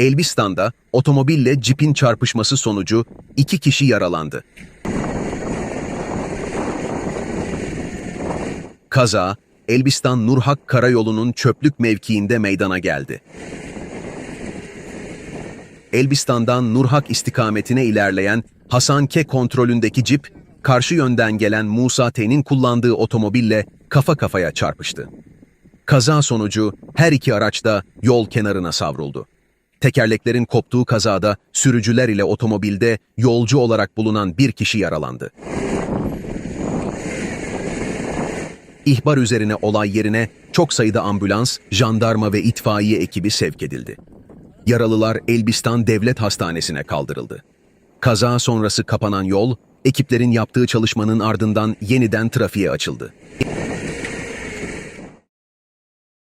Elbistan'da otomobille cipin çarpışması sonucu iki kişi yaralandı. Kaza, Elbistan Nurhak Karayolu'nun çöplük mevkiinde meydana geldi. Elbistan'dan Nurhak istikametine ilerleyen Hasan K kontrolündeki cip, karşı yönden gelen Musa T'nin kullandığı otomobille kafa kafaya çarpıştı. Kaza sonucu her iki araç da yol kenarına savruldu. Tekerleklerin koptuğu kazada sürücüler ile otomobilde yolcu olarak bulunan bir kişi yaralandı. İhbar üzerine olay yerine çok sayıda ambulans, jandarma ve itfaiye ekibi sevk edildi. Yaralılar Elbistan Devlet Hastanesi'ne kaldırıldı. Kaza sonrası kapanan yol, ekiplerin yaptığı çalışmanın ardından yeniden trafiğe açıldı.